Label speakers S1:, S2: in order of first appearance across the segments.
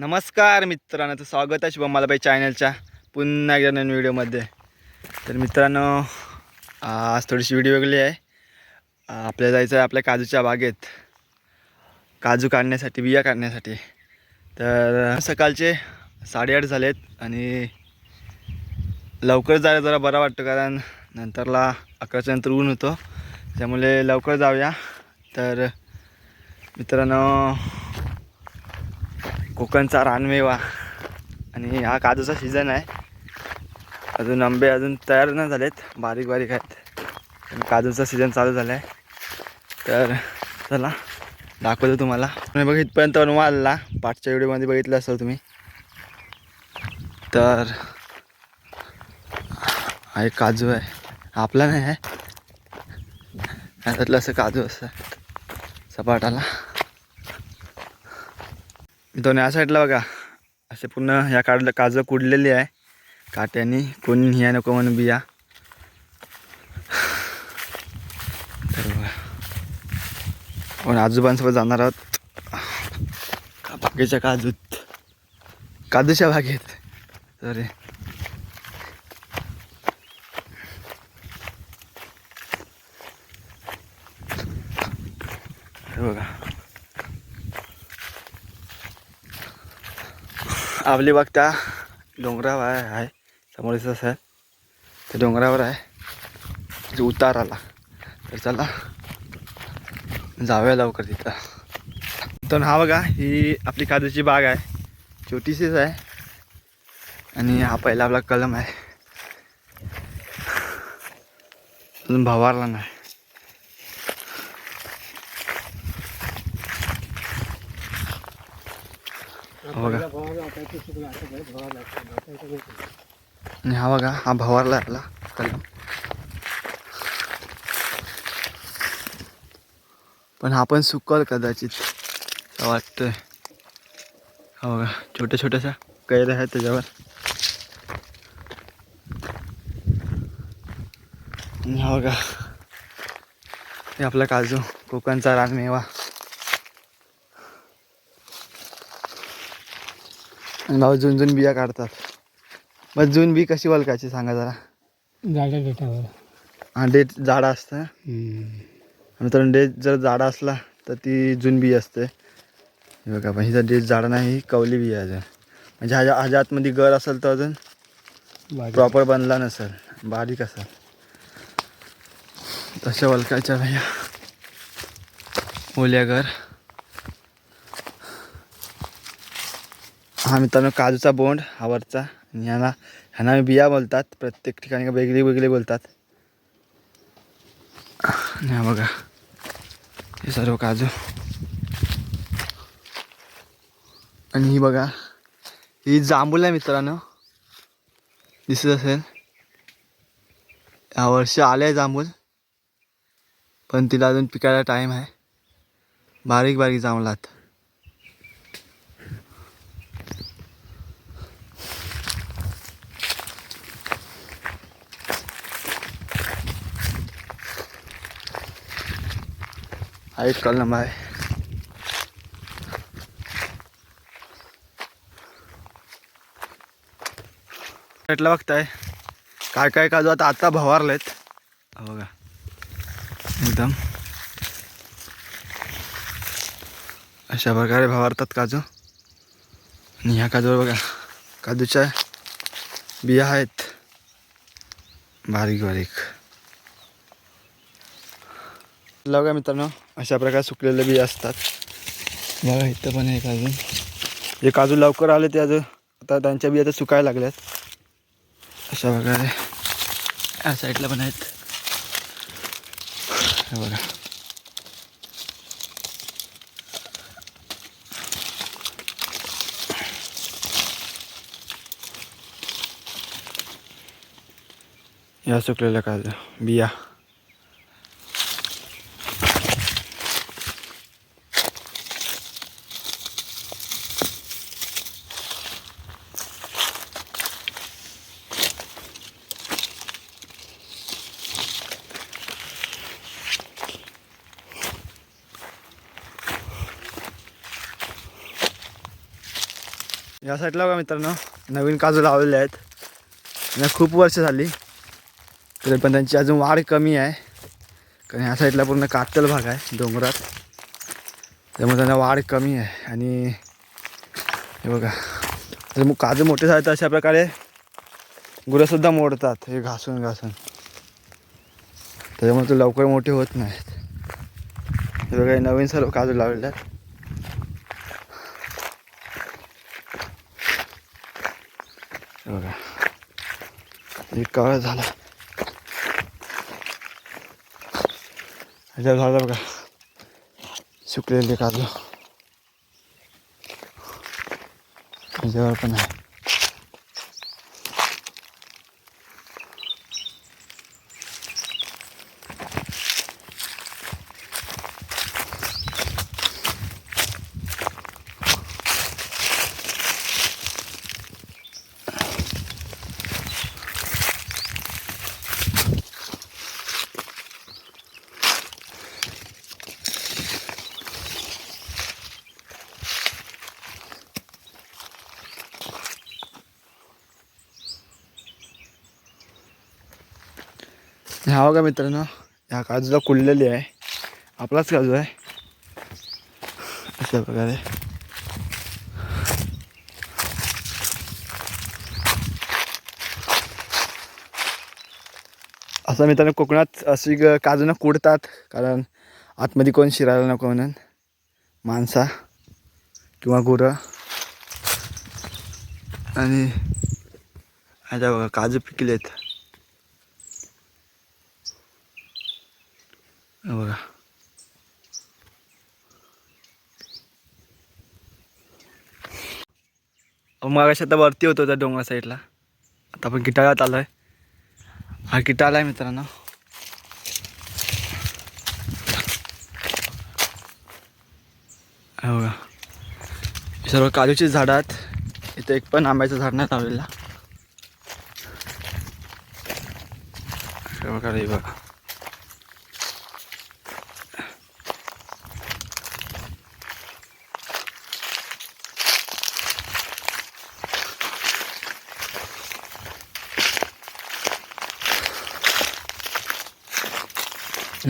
S1: नमस्कार मित्रांनो तर स्वागत आहे शुभम मालाबाई चॅनलच्या. पुन्हा एकदा नवीन व्हिडिओमध्ये. तर मित्रांनो आज थोडीशी व्हिडिओ वेगळी आहे. आपल्या आपल्याला जायचं आहे आपल्या काजूच्या बागेत. काजू काढण्यासाठी बिया काढण्यासाठी. तर सकाळचे साडेआठ झालेत आणि लवकर जायला जरा बरं वाटतं कारण नंतरला अकराच्या नंतर ऊन होतो. त्यामुळे लवकर जाऊया. तर मित्रांनो कोकणचा रानमेवा. आणि हा काजूचा सीझन आहे. अजून आंबे अजून तयार नाही झालेत. बारीक बारीक आहेत. आणि काजूचा सीझन चालू झाला आहे तर चला दाखवतो तुम्हाला. मी बघ इथपर्यंत बनवा आला पाठच्या व्हिडिओमध्ये बघितलं असाल तुम्ही. तर हा एक काजू आहे. आपला नाही आहे. त्यातलं असं काजू असं. सपाटाला. दोन या साईडला बघा. असे पूर्ण ह्या काढलं काजू कुडलेली आहे. काट्याने कोणी ह्या नको म्हणून बिया. तर बघा. पण आजोबांसोबत जाणार आहोत? बागेच्या काजूत. काजूच्या बागेत. सॉरी. बघा. आवली बाग त्या डोंगरावर आहे आहे. समोर दिसत असेल ते डोंगरावर आहे. जो उतार आला. तर चला जाऊया लवकर तिथं. तर हा बघा ही आपली काजूची बाग आहे. छोटीशीच आहे. आणि हा पहिला आपला कलम आहे. अजून भवारला नाही. बघा. हा बघा हा भवारला आपला कलम. पण हा पण सुकल कदाचित वाटतंय. हा बघा छोट्या छोट्याशा कैऱ्या आहेत त्याच्यावर. हा बघा हे आपला काजू कोकणचा रानमेवा. भाऊ झुंझुन बिया काढतात. मग जून बी कशी वलकायची सांगा जरा.
S2: जागा देटावर
S1: हा डेट जाडा असतं. मित्रांनो डेट जर जाडा असला तर ती जून बी असते. हे बघा पण हिचा डेट जाडा नाही ही कवली बी आहे अजून. म्हणजे ह्याच्या ह्याच्या आतमध्ये गर असेल तर अजून प्रॉपर बनला नसेल. बारीक असेल. तशा वलकायच्या भैया. ओल्या घर हा मित्रांनो काजूचा बोंड हा वरचा. आणि ह्याला ह्यांना बिया बोलतात. प्रत्येक ठिकाणी वेगळी वेगळी बोलतात. आणि हा बघा. हे सर्व काजू. आणि ही बघा ही जांभूल आहे मित्रांनो. दिसत असेल. या वर्षी आले आहे जांभूल पण तिला अजून पिकायला टाईम आहे. बारीक बारीक जांभलात हा एक कलम आहे भेटला बघताय काय काय काजू आता आता भवारलेत बघा एकदम अशा प्रकारे भवारतात काजू आणि ह्या काजूवर बघा काजूच्या बिया आहेत बारीक बारीक बघा मित्रांनो? अशा प्रकारे सुकलेले बिया असतात. बघा इथं पण आहे काजू जे काजू लवकर आले ते अजून. आता त्यांच्या बिया तर सुकायला लागल्यात. अशा प्रकारे. या साईडला पण आहेत. बघा. या सुकलेल्या काजू. बिया. या साईडला बघा मित्रांनो नवीन काजू लावलेले आहेत. त्यांना खूप वर्ष झाली तरी पण त्यांची अजून वाढ कमी आहे. कारण ह्या साईडला पूर्ण कातल भाग आहे डोंगरात. त्यामुळे त्यांना वाढ कमी आहे. आणि हे बघा जर मग काजू मोठे झाले तर अशा प्रकारे गुरंसुद्धा मोडतात हे घासून घासून. त्याच्यामुळे ते लवकर मोठे होत नाहीत. हे बघा नवीन सर्व काजू लावलेले आहेत. एक कवळ झाला. ह्याच्यावर झालं बघा. सुकलेले काढलं ह्याच्यावर पण आहे. ह्या बघा मित्रांनो ह्या काजूला कुडलेली आहे. आपलाच काजू आहे. अशा प्रकारे. असं मित्रांनो कोकणात अशी काजूनं कुडतात कारण आतमध्ये कोण शिरायला नको म्हणून. माणसा किंवा गुरं. आणि आता बघा काजू पिकलेत. बघा. मागाशी आता वरती होतो त्या डोंगर साईडला. आता आपण गिटाळात आलो आहे हा किटाळा आहे मित्रांनो. हो का सर्व काजूची झाड आहेत. इथे एक पण आंब्याचं झाड नाही लावलेला. बघा.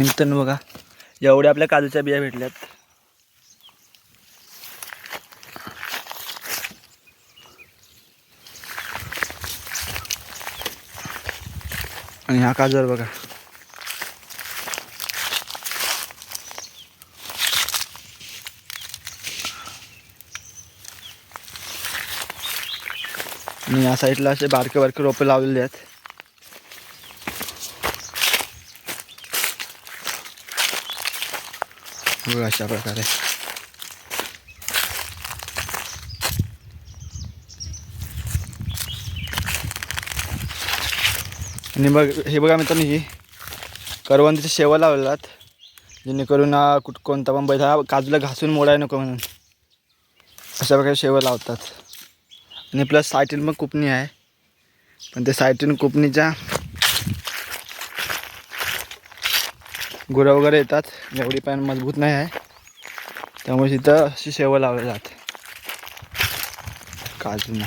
S1: हे बघा. एवढे बघा एवढ्या आपल्या काजूच्या बिया भेटल्यात. आणि ह्या काजूवर बघा. आणि या साईडला असे बारके बारके रोपे लावलेले आहेत. बघा अशा प्रकारे आणि बघ हे बघा मित्रांनो ही करवंदीचे शेवा लावलेलात जेणेकरून कुठ कोणता पण बैठा काजूला घासून मोडाय नको म्हणून अशा प्रकारे शेवं लावतात आणि प्लस सायटीन पण कुपणी आहे पण ते सायटीन कुपणीच्या गुरं वगैरे येतात. एवढी पण मजबूत नाही आहे. त्यामुळे तिथं अशी शेवं लावली जाते काजूंना.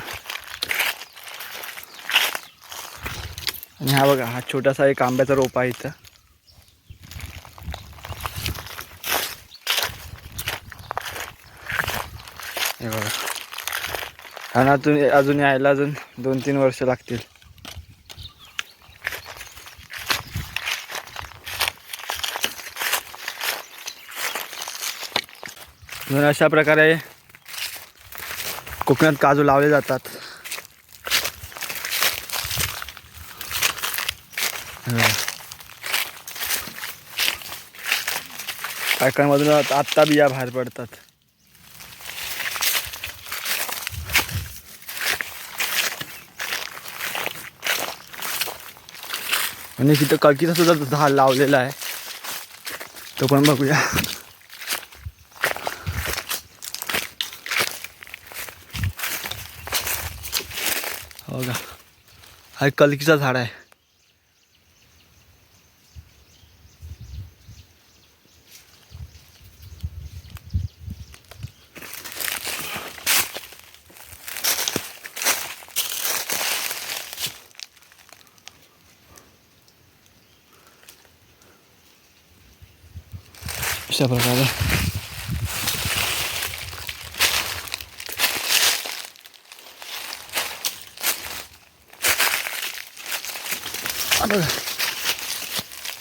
S1: आणि हा बघा हा छोटासा एक आंब्याचा रोप आहे इथं. हे बघा. आणि अजून अजून यायला अजून दोन तीन वर्ष लागतील. म्हणून अशा प्रकारे कोकणात काजू लावले जातात. हे आत्ता बिया बाहेर पडतात. आणि तिथं कळकीचा सुद्धा झाड लावलेला आहे. तो पण बघूया. होगा। हाँ कल की सा झाड़ा है। अशा प्रकार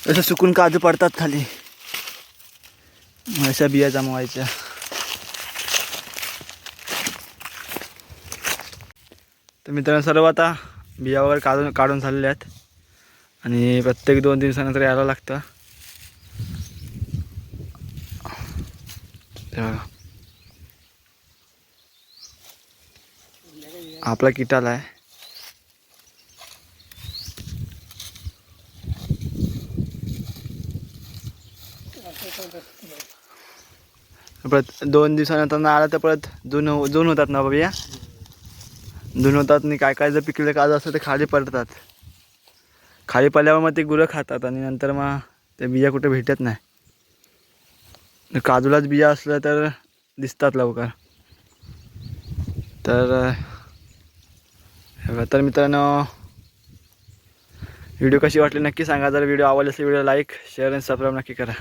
S1: असं सुकून काजू पडतात खाली. मग अशा बिया जमवायच्या. तर मित्रांनो सर्व आता बिया वगैरे काढून काढून झालेल्या आहेत. आणि प्रत्येक दोन दिवसानंतर यायला लागतं. आपला किटाला आहे. परत दोन दिवसानंतर आला तर परत जून जून हो-, होतात ना बिया जून होतात आणि काय काय जर पिकलेलं काजू असतं ते खाली पडतात खाली पडल्यावर मग ते गुरं खातात आणि नंतर मग ते बिया कुठे भेटत नाही. काजूलाच बिया असलं तर दिसतात लवकर. तर हे तर मित्रांनो व्हिडिओ कशी वाटली नक्की सांगा. जर व्हिडिओ आवडला असेल व्हिडिओ लाईक शेअर आणि सबस्क्राईब नक्की करा.